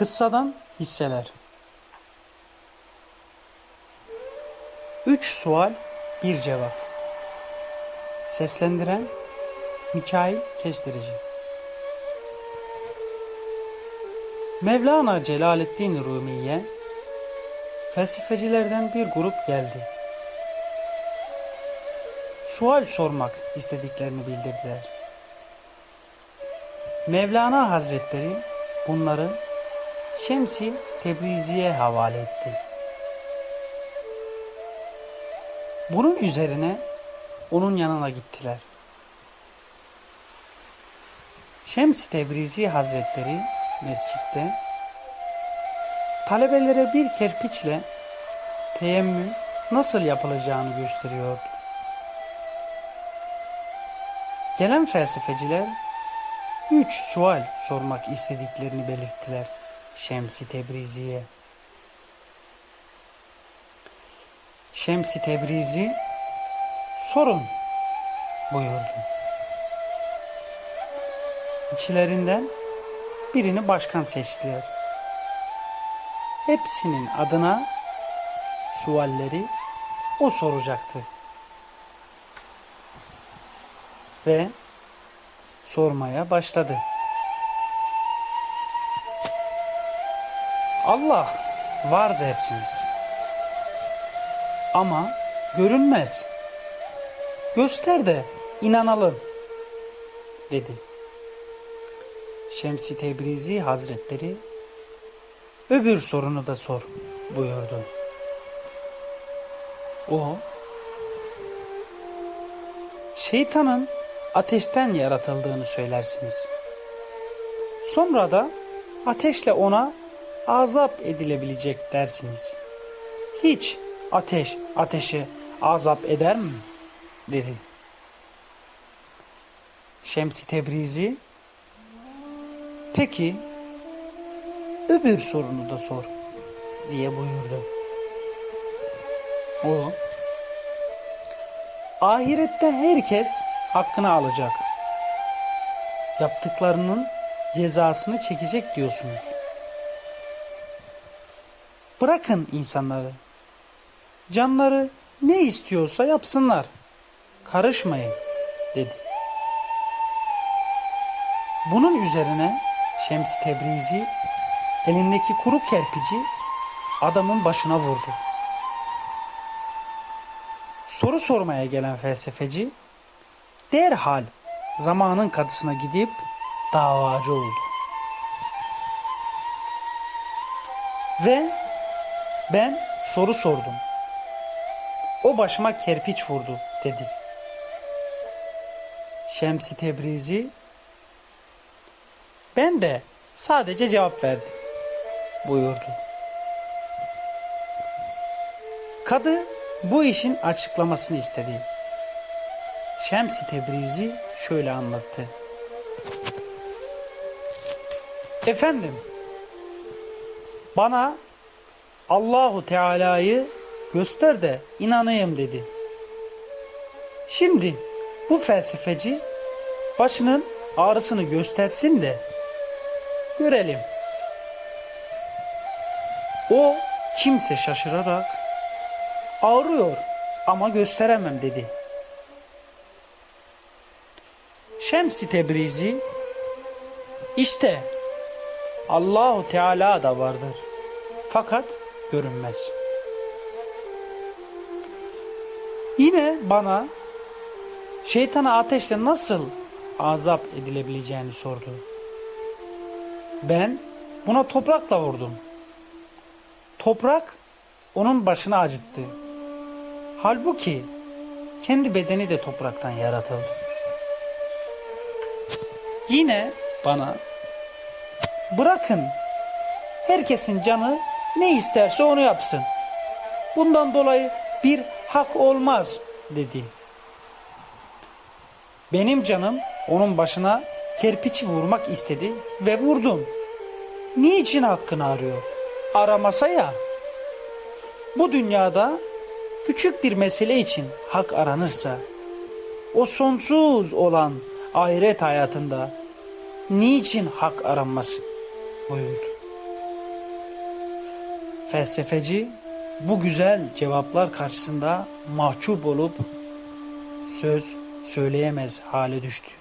Kıssadan hisseler. Üç sual, bir cevap. Seslendiren Mikail Kestirici. Mevlana Celaleddin Rumi'ye felsefecilerden bir grup geldi. Sual sormak istediklerini bildirdiler. Mevlana Hazretleri bunları Şemsi Tebrizi'ye havale etti. Bunun üzerine onun yanına gittiler. Şems-i Tebrizi Hazretleri mescitte talebelere bir kerpiçle teyemmüm nasıl yapılacağını gösteriyordu. Gelen felsefeciler üç sual sormak istediklerini belirttiler Şems-i Tebrizi'ye. Şems-i Tebrizi sorun buyurdu. İçlerinden birini başkan seçtiler. Hepsinin adına sualleri o soracaktı. Ve sormaya başladı. Allah var dersiniz. Ama görünmez. Göster de inanalım dedi. Şemsi Tebrizi Hazretleri öbür sorunu da sor buyurdu. O şeytanın ateşten yaratıldığını söylersiniz. Sonra da ateşle ona azap edilebilecek dersiniz. Hiç ateş ateşe azap eder mi? dedi. Şemsi Tebrizi peki öbür sorunu da sor diye buyurdu. O ahirette herkes hakkını alacak. Yaptıklarının cezasını çekecek diyorsunuz. Bırakın insanları. Canları ne istiyorsa yapsınlar. Karışmayın dedi. Bunun üzerine Şems Tebrizi elindeki kuru kerpici adamın başına vurdu. Soru sormaya gelen felsefeci derhal zamanın kadısına gidip davacı oldu. Ve ben soru sordum. O başıma kerpiç vurdu dedi. Şemsi Tebrizi ben de sadece cevap verdim buyurdu. Kadı bu işin açıklamasını istedi. Şems-i Tebrizi şöyle anlattı. Efendim, bana Allahu Teala'yı göster de inanayım dedi. Şimdi bu felsefeci başının ağrısını göstersin de görelim. O kimse şaşırarak ağrıyor ama gösteremem dedi. Şems-i Tebrizi işte Allahu Teala da vardır. Fakat görünmez. Yine bana şeytana ateşle nasıl azap edilebileceğini sordu. Ben buna toprakla vurdum. Toprak onun başını acıttı. Halbuki kendi bedeni de topraktan yaratıldı. Yine bana bırakın herkesin canı ne isterse onu yapsın. Bundan dolayı bir hak olmaz dedi. Benim canım onun başına kerpiçi vurmak istedi ve vurdum. Niçin hakkını arıyor? Aramasa ya. Bu dünyada küçük bir mesele için hak aranırsa o sonsuz olan ahiret hayatında niçin hak aranmasın buyurdu. Felsefeci bu güzel cevaplar karşısında mahcup olup söz söyleyemez hale düştü.